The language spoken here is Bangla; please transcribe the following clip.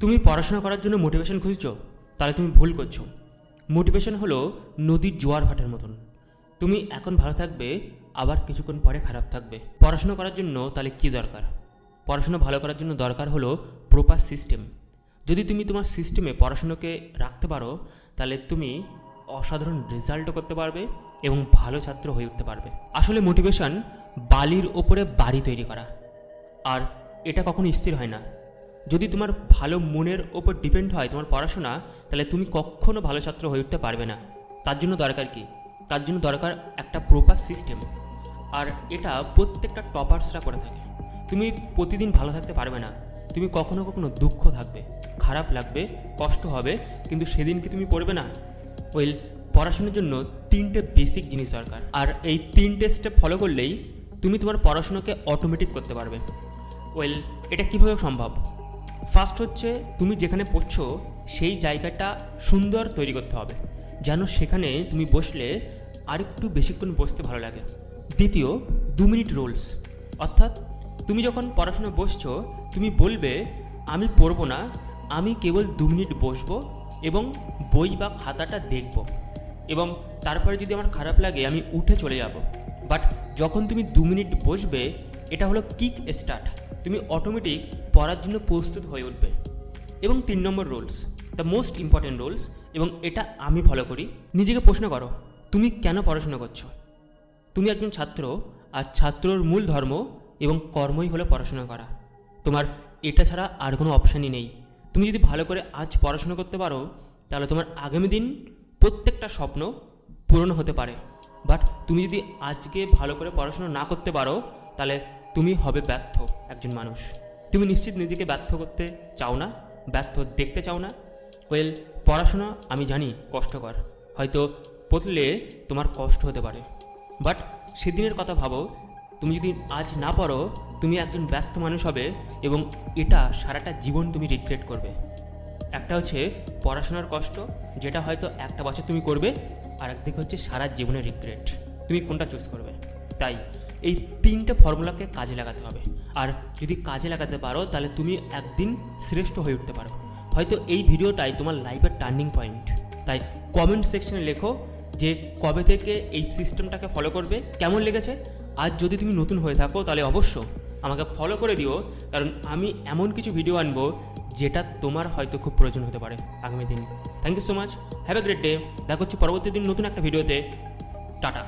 তুমি পড়াশোনা করার জন্য মোটিভেশন খুঁজছো, তাহলে তুমি ভুল করছ। মোটিভেশন হলো নদীর জোয়ার ভাটার মতন। তুমি এখন ভালো থাকবে, আবার কিছুক্ষণ পরে খারাপ থাকবে। পড়াশোনা করার জন্য তাহলে কী দরকার? পড়াশোনা ভালো করার জন্য দরকার হলো প্রপার সিস্টেম যদি তুমি তোমার সিস্টেমে পড়াশোনাকে রাখতে পারো, তাহলে তুমি অসাধারণ রেজাল্টও করতে পারবে এবং ভালো ছাত্র হয়ে উঠতে পারবে। আসলে মোটিভেশন বালির ওপরে বাড়ি তৈরি করা। আর এটা কখনো স্থির হয় না। যদি তোমার ভালো মনের ওপর ডিপেন্ড হয়, তোমার পড়াশোনা, তাহলে তুমি কখনো ভালো ছাত্র হয়ে উঠতে পারবে না। তার জন্য দরকার কি? তার জন্য দরকার একটা প্রপার সিস্টেম আর এটা প্রত্যেকটা টপার্সরা করে থাকে। তুমি প্রতিদিন ভালো থাকতে পারবে না। তুমি কখনো কখনো দুঃখ থাকবে, খারাপ লাগবে, কষ্ট হবে, কিন্তু সেদিন কি তুমি পড়বে না? ওয়েল পড়াশোনার জন্য তিনটে বেসিক জিনিস দরকার। আর এই তিনটে স্টেপ ফলো করলেই তুমি তোমার পড়াশোনাকে অটোমেটিক করতে পারবে। ওয়েল এটা কীভাবে সম্ভব? ফার্স্ট হচ্ছে তুমি যেখানে পড়ছো, সেই জায়গাটা সুন্দর তৈরি করতে হবে। যেন সেখানে তুমি বসলে আরেকটু বেশিক্ষণ বসতে ভালো লাগে। দ্বিতীয়, দু মিনিট রোলস। অর্থাৎ তুমি যখন পড়াশোনা বসছো, তুমি বলবে, আমি পড়ব না, আমি কেবল দু মিনিট বসবো এবং বই বা খাতাটা দেখব। এবং তারপরে যদি আমার খারাপ লাগে, আমি উঠে চলে যাব। বাট যখন তুমি দু মিনিট বসবে, এটা হলো কিক স্টার্ট তুমি অটোমেটিক পড়ার জন্য প্রস্তুত হয়ে উঠবে। এবং তিন নম্বর roles the most important roles, এবং এটা আমি ফলো করি। নিজেকে প্রশ্ন করো, তুমি কেন পড়াশোনা করছ? তুমি একজন ছাত্র, আর ছাত্রর মূল ধর্ম এবং কর্মই হলো পড়াশোনা করা। তোমার এটা ছাড়া আর কোনো অপশানই নেই। তুমি যদি ভালো করে আজ পড়াশোনা করতে পারো, তাহলে তোমার আগামী দিন প্রত্যেকটা স্বপ্ন পূরণ হতে পারে। বাট তুমি যদি আজকে ভালো করে পড়াশোনা না করতে পারো, তাহলে তুমি হবে ব্যর্থ একজন মানুষ। তুমি নিশ্চিত নিজেকে ব্যর্থ করতে চাও না? ব্যর্থ দেখতে চাও না? ওয়েল, পড়াশোনা আমি জানি কষ্টকর। হয়তো পড়লে তোমার কষ্ট হতে পারে। বাট সেদিনের কথা ভাবো, তুমি যদি আজ না পড়ো, তুমি একজন ব্যর্থ মানুষ হবে এবং এটা সারাটা জীবন তুমি রিগ্রেট করবে। একটা হচ্ছে পড়াশোনার কষ্ট, যেটা হয়তো একটা বছর তুমি করবে, আর একদিকে হচ্ছে সারা জীবনের রিগ্রেট তুমি কোনটা চুজ করবে? তাই এই তিনটে ফর্মুলাকে কাজে লাগাতে হবে। আর যদি কাজে লাগাতে পারো, তাহলে তুমি একদিন শ্রেষ্ঠ হয়ে উঠতে পারো। হয়তো এই ভিডিওটাই তোমার লাইফের টার্নিং পয়েন্ট তাই কমেন্ট সেকশনে লেখো যে কবে থেকে এই সিস্টেমটাকে ফলো করবে, কেমন লেগেছে? আর যদি তুমি নতুন হয়ে থাকো, তাহলে অবশ্য আমাকে ফলো করে দিও, কারণ আমি এমন কিছু ভিডিও আনব যেটা তোমার হয়তো খুব প্রয়োজন হতে পারে আগামী দিন। Thank you so much have a great day দেখা হচ্ছে পরবর্তী দিন নতুন একটা ভিডিওতে টাটা